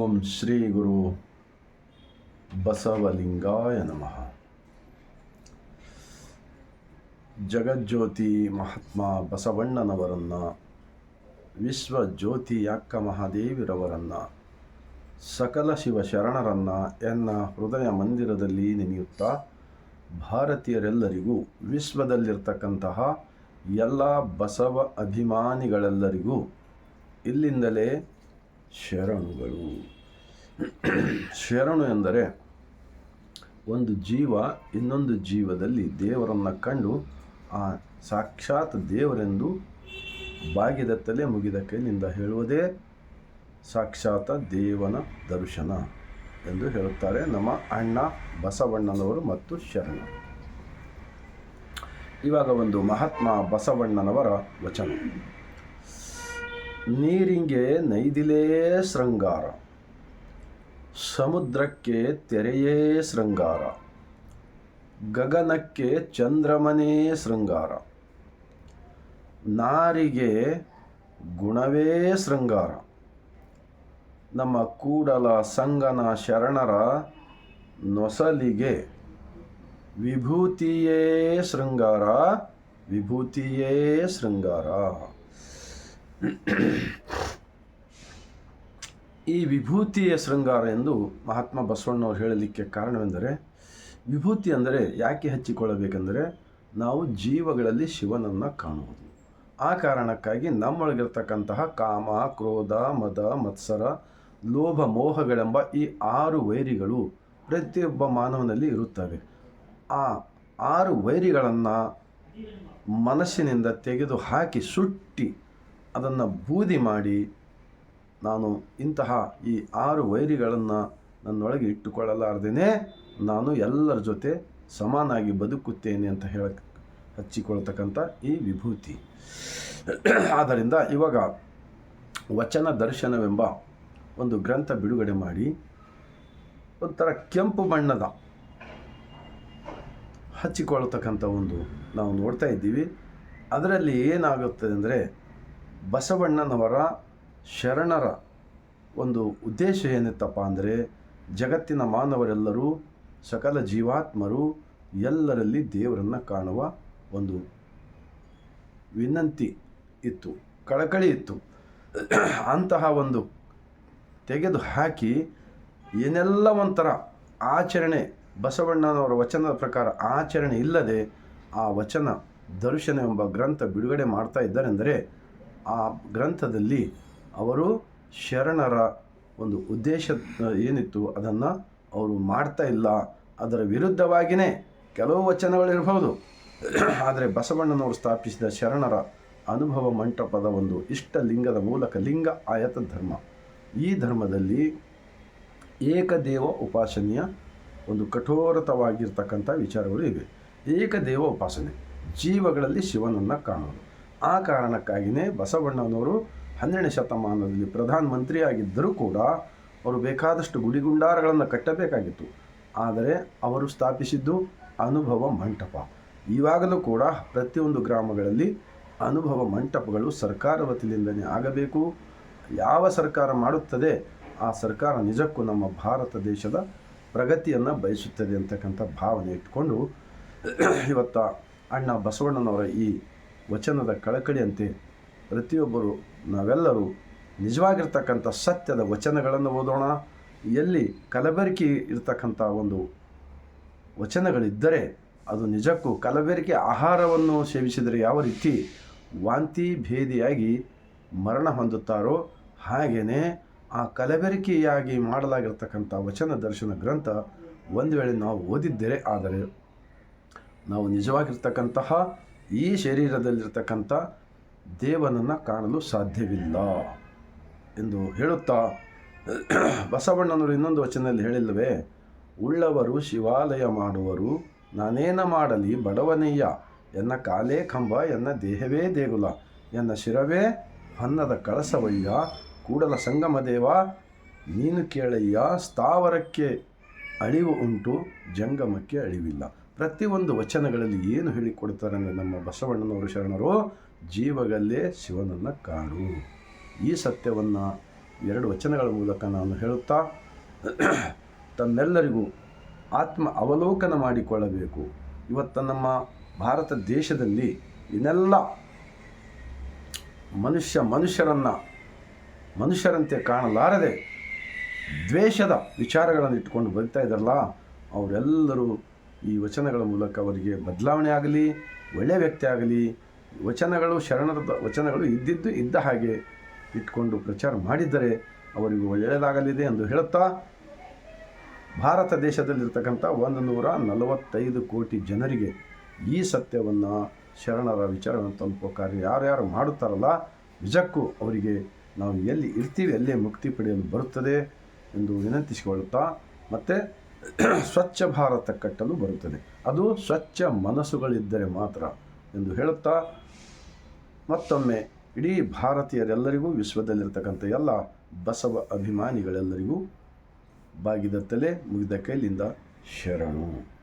ಓಂ ಶ್ರೀ ಗುರು ಬಸವಲಿಂಗಾಯ ನಮಃ ಜಗಜ್ಯೋತಿ ಮಹಾತ್ಮ ಬಸವಣ್ಣನವರನ್ನು ವಿಶ್ವ ಜ್ಯೋತಿ ಯಾಕ್ಕ ಮಹಾದೇವಿರವರನ್ನು ಸಕಲ ಶಿವ ಶರಣರನ್ನು ಎನ್ನ ಹೃದಯ ಮಂದಿರದಲ್ಲಿ ನೆನೆಯುತ್ತಾ, ಭಾರತೀಯರೆಲ್ಲರಿಗೂ, ವಿಶ್ವದಲ್ಲಿರ್ತಕ್ಕಂತಹ ಎಲ್ಲ ಬಸವ ಅಭಿಮಾನಿಗಳೆಲ್ಲರಿಗೂ, ಇಲ್ಲಿಂದಲೇ ಶರಣುಗಳು. ಶರಣು ಎಂದರೆ ಒಂದು ಜೀವ ಇನ್ನೊಂದು ಜೀವದಲ್ಲಿ ದೇವರನ್ನು ಕಂಡು ಆ ಸಾಕ್ಷಾತ್ ದೇವರೆಂದು ಬಾಗಿದ ತಲೆ ಮುಗಿದ ಕೈನಿಂದ ಹೇಳುವುದೇ ಸಾಕ್ಷಾತ್ ದೇವನ ದರ್ಶನ ಎಂದು ಹೇಳುತ್ತಾರೆ ನಮ್ಮ ಅಣ್ಣ ಬಸವಣ್ಣನವರು ಮತ್ತು ಶರಣ. ಇವಾಗ ಒಂದು ಮಹಾತ್ಮ ಬಸವಣ್ಣನವರ ವಚನ. ನೀರಿಂಗೆ ನೈದಿಲೇ ಶೃಂಗಾರ, ಸಮುದ್ರಕ್ಕೆ ತೆರೆಯೇ ಶೃಂಗಾರ, ಗಗನಕ್ಕೆ ಚಂದ್ರಮನೇ ಶೃಂಗಾರ, ನಾರಿಗೆ ಗುಣವೇ ಶೃಂಗಾರ. ನಮ್ಮ ಕೂಡಲ ಸಂಗನ ಶರಣರ ನೊಸಲಿಗೆ ವಿಭೂತಿಯೇ ಶೃಂಗಾರ ವಿಭೂತಿಯೇ ಶೃಂಗಾರ. ಈ ವಿಭೂತಿಯ ಶೃಂಗಾರ ಎಂದು ಮಹಾತ್ಮ ಬಸವಣ್ಣವರು ಹೇಳಲಿಕ್ಕೆ ಕಾರಣವೆಂದರೆ, ವಿಭೂತಿ ಅಂದರೆ ಯಾಕೆ ಹಚ್ಚಿಕೊಳ್ಳಬೇಕೆಂದರೆ, ನಾವು ಜೀವಗಳಲ್ಲಿ ಶಿವನನ್ನು ಕಾಣುವುದು. ಆ ಕಾರಣಕ್ಕಾಗಿ ನಮ್ಮೊಳಗಿರ್ತಕ್ಕಂತಹ ಕಾಮ, ಕ್ರೋಧ, ಮದ, ಮತ್ಸರ, ಲೋಭ, ಮೋಹಗಳೆಂಬ ಈ ಆರು ವೈರಿಗಳು ಪ್ರತಿಯೊಬ್ಬ ಮಾನವನಲ್ಲಿ ಇರುತ್ತವೆ. ಆ ಆರು ವೈರಿಗಳನ್ನು ಮನಸ್ಸಿನಿಂದ ತೆಗೆದು ಹಾಕಿ ಸುಟ್ಟಿ ಅದನ್ನು ಬೂದಿ ಮಾಡಿ ನಾನು ಇಂತಹ ಈ ಆರು ವೈರಿಗಳನ್ನು ನನ್ನೊಳಗೆ ಇಟ್ಟುಕೊಳ್ಳಲಾರ್ದೇ ನಾನು ಎಲ್ಲರ ಜೊತೆ ಸಮಾನಾಗಿ ಬದುಕುತ್ತೇನೆ ಅಂತ ಹೇಳ ಹಚ್ಚಿಕೊಳ್ತಕ್ಕಂಥ ಈ ವಿಭೂತಿ. ಆದ್ದರಿಂದ ಇವಾಗ ವಚನ ದರ್ಶನವೆಂಬ ಒಂದು ಗ್ರಂಥ ಬಿಡುಗಡೆ ಮಾಡಿ, ಒಂಥರ ಕೆಂಪು ಬಣ್ಣದ ಹಚ್ಚಿಕೊಳ್ಳತಕ್ಕಂಥ ಒಂದು ನಾವು ನೋಡ್ತಾ ಇದ್ದೀವಿ. ಅದರಲ್ಲಿ ಏನಾಗುತ್ತದೆ ಅಂದರೆ ಬಸವಣ್ಣನವರ ಶರಣರ ಒಂದು ಉದ್ದೇಶ ಏನಿತ್ತಪ್ಪ ಅಂದರೆ ಜಗತ್ತಿನ ಮಾನವರೆಲ್ಲರೂ ಸಕಲ ಜೀವಾತ್ಮರು ಎಲ್ಲರಲ್ಲಿ ದೇವರನ್ನು ಕಾಣುವ ಒಂದು ವಿನಂತಿ ಇತ್ತು, ಕಳಕಳಿ ಇತ್ತು. ಅಂತಹ ಒಂದು ತೆಗೆದು ಹಾಕಿ ಏನೆಲ್ಲ ಒಂಥರ ಆಚರಣೆ, ಬಸವಣ್ಣನವರ ವಚನದ ಪ್ರಕಾರ ಆಚರಣೆ ಇಲ್ಲದೆ ಆ ವಚನ ದರ್ಶನ ಎಂಬ ಗ್ರಂಥ ಬಿಡುಗಡೆ ಮಾಡ್ತಾ ಇದ್ದಾರೆಂದರೆ ಆ ಗ್ರಂಥದಲ್ಲಿ ಅವರು ಶರಣರ ಒಂದು ಉದ್ದೇಶ ಏನಿತ್ತು ಅದನ್ನು ಅವರು ಮಾಡ್ತಾ ಇಲ್ಲ. ಅದರ ವಿರುದ್ಧವಾಗಿಯೇ ಕೆಲವು ವಚನಗಳಿರ್ಬೋದು. ಆದರೆ ಬಸವಣ್ಣನವರು ಸ್ಥಾಪಿಸಿದ ಶರಣರ ಅನುಭವ ಮಂಟಪದ ಒಂದು ಇಷ್ಟ ಲಿಂಗದ ಮೂಲಕ ಲಿಂಗ ಆಯತ ಧರ್ಮ. ಈ ಧರ್ಮದಲ್ಲಿ ಏಕದೇವ ಉಪಾಸನೆಯ ಒಂದು ಕಠೋರತವಾಗಿರ್ತಕ್ಕಂಥ ವಿಚಾರಗಳು ಇವೆ. ಏಕದೇವ ಉಪಾಸನೆ, ಜೀವಗಳಲ್ಲಿ ಶಿವನನ್ನು ಕಾಣೋದು. ಆ ಕಾರಣಕ್ಕಾಗಿಯೇ ಬಸವಣ್ಣನವರು ಹನ್ನೆರಡನೇ ಶತಮಾನದಲ್ಲಿ ಪ್ರಧಾನಮಂತ್ರಿಯಾಗಿದ್ದರೂ ಕೂಡ ಅವರು ಬೇಕಾದಷ್ಟು ಗುಡಿಗುಂಡಾರಗಳನ್ನು ಕಟ್ಟಬೇಕಾಗಿತ್ತು. ಆದರೆ ಅವರು ಸ್ಥಾಪಿಸಿದ್ದು ಅನುಭವ ಮಂಟಪ. ಇವಾಗಲೂ ಕೂಡ ಪ್ರತಿಯೊಂದು ಗ್ರಾಮಗಳಲ್ಲಿ ಅನುಭವ ಮಂಟಪಗಳು ಸರ್ಕಾರ ವತಿಯಿಂದನೇ ಆಗಬೇಕು. ಯಾವ ಸರ್ಕಾರ ಮಾಡುತ್ತದೆ? ಆ ಸರ್ಕಾರ ನಿಜಕ್ಕೂ ನಮ್ಮ ಭಾರತ ದೇಶದ ಪ್ರಗತಿಯನ್ನು ಬಯಸುತ್ತದೆ ಅಂತಕ್ಕಂಥ ಭಾವನೆ ಇಟ್ಕೊಂಡು ಇವತ್ತ ಅಣ್ಣ ಬಸವಣ್ಣನವರ ಈ ವಚನದ ಕಳಕಳಿಯಂತೆ ಪ್ರತಿಯೊಬ್ಬರು, ನಾವೆಲ್ಲರೂ ನಿಜವಾಗಿರ್ತಕ್ಕಂಥ ಸತ್ಯದ ವಚನಗಳನ್ನು ಓದೋಣ. ಎಲ್ಲಿ ಕಲಬೆರಕೆ ಇರತಕ್ಕಂಥ ಒಂದು ವಚನಗಳಿದ್ದರೆ ಅದು ನಿಜಕ್ಕೂ ಕಲಬೆರಕೆ ಆಹಾರವನ್ನು ಸೇವಿಸಿದರೆ ಯಾವ ರೀತಿ ವಾಂತಿ ಭೇದಿಯಾಗಿ ಮರಣ ಹೊಂದುತ್ತಾರೋ ಹಾಗೆಯೇ ಆ ಕಲಬೆರಕೆಯಾಗಿ ಮಾಡಲಾಗಿರ್ತಕ್ಕಂಥ ವಚನ ದರ್ಶನ ಗ್ರಂಥ ಒಂದು ವೇಳೆ ನಾವು ಓದಿದ್ದರೆ ಆದರೆ ನಾವು ನಿಜವಾಗಿರ್ತಕ್ಕಂತಹ ಈ ಶರೀರದಲ್ಲಿರ್ತಕ್ಕಂಥ ದೇವನನ್ನು ಕಾಣಲು ಸಾಧ್ಯವಿಲ್ಲ ಎಂದು ಹೇಳುತ್ತಾ ಬಸವಣ್ಣನವರು ಇನ್ನೊಂದು ವಚನದಲ್ಲಿ ಹೇಳಿಲ್ಲವೇ, ಉಳ್ಳವರು ಶಿವಾಲಯ ಮಾಡುವರು, ನಾನೇನ ಮಾಡಲಿ ಬಡವನಯ್ಯ ಎನ್ನ ಕಾಲೇ ಕಂಬ, ಎನ್ನ ದೇಹವೇ ದೇಗುಲ, ಎನ್ನ ಶಿರವೇ ಹೊನ್ನದ ಕಳಸವಯ್ಯ, ಕೂಡಲ ಸಂಗಮ ದೇವ, ನೀನು ಕೇಳಯ್ಯ, ಸ್ಥಾವರಕ್ಕೆ ಅಳಿವು ಉಂಟು, ಜಂಗಮಕ್ಕೆ ಅಳಿವಿಲ್ಲ. ಪ್ರತಿಯೊಂದು ವಚನಗಳಲ್ಲಿ ಏನು ಹೇಳಿಕೊಡ್ತಾರೆ ಅಂದರೆ ನಮ್ಮ ಬಸವಣ್ಣನವರು ಶರಣರು, ಜೀವಗಲ್ಲೇ ಶಿವನನ್ನು ಕಾಣು. ಈ ಸತ್ಯವನ್ನು ಎರಡು ವಚನಗಳ ಮೂಲಕ ನಾನು ಹೇಳುತ್ತಾ ತಮ್ಮೆಲ್ಲರಿಗೂ ಆತ್ಮ ಅವಲೋಕನ ಮಾಡಿಕೊಳ್ಳಬೇಕು. ಇವತ್ತು ನಮ್ಮ ಭಾರತ ದೇಶದಲ್ಲಿ ಇನ್ನೆಲ್ಲ ಮನುಷ್ಯ ಮನುಷ್ಯರನ್ನು ಮನುಷ್ಯರಂತೆ ಕಾಣಲಾರದೆ ದ್ವೇಷದ ವಿಚಾರಗಳನ್ನು ಇಟ್ಕೊಂಡು ಬರ್ತಾ ಇದ್ದಾರಲ್ಲ, ಅವರೆಲ್ಲರೂ ಈ ವಚನಗಳ ಮೂಲಕ ಅವರಿಗೆ ಬದಲಾವಣೆ ಆಗಲಿ ಒಳ್ಳೆಯ ವ್ಯಕ್ತಿ ಆಗಲಿ, ವಚನಗಳು ಶರಣರ ವಚನಗಳು ಇದ್ದಿದ್ದು ಇದ್ದ ಹಾಗೆ ಇಟ್ಕೊಂಡು ಪ್ರಚಾರ ಮಾಡಿದ್ದರೆ ಅವರಿಗೂ ಒಳ್ಳೆಯದಾಗಲಿದೆ ಎಂದು ಹೇಳುತ್ತಾ, ಭಾರತ ದೇಶದಲ್ಲಿರ್ತಕ್ಕಂಥ ಒಂದು ನೂರ ನಲವತ್ತೈದು ಕೋಟಿ ಜನರಿಗೆ ಈ ಸತ್ಯವನ್ನು ಶರಣರ ವಿಚಾರವನ್ನು ತಲುಪೋ ಕಾರ್ಯ ಯಾರ್ಯಾರು ಮಾಡುತ್ತಾರಲ್ಲ, ನಿಜಕ್ಕೂ ಅವರಿಗೆ ನಾವು ಎಲ್ಲಿ ಇರ್ತೀವಿ, ಅಲ್ಲೇ ಮುಕ್ತಿ ಪಡೆಯಲು ಬರುತ್ತದೆ ಎಂದು ವಿನಂತಿಸಿಕೊಳ್ಳುತ್ತಾ, ಮತ್ತು ಸ್ವಚ್ಛ ಭಾರತ ಕಟ್ಟಲು ಬರುತ್ತದೆ. ಅದು ಸ್ವಚ್ಛ ಮನಸ್ಸುಗಳಿದ್ದರೆ ಮಾತ್ರ ಎಂದು ಹೇಳುತ್ತಾ ಮತ್ತೊಮ್ಮೆ ಇಡೀ ಭಾರತೀಯರೆಲ್ಲರಿಗೂ, ವಿಶ್ವದಲ್ಲಿರ್ತಕ್ಕಂಥ ಎಲ್ಲ ಬಸವ ಅಭಿಮಾನಿಗಳೆಲ್ಲರಿಗೂ ಬಾಗಿದ ತಲೆ ಮುಗಿದ ಕೈಲಿಂದ ಶರಣು.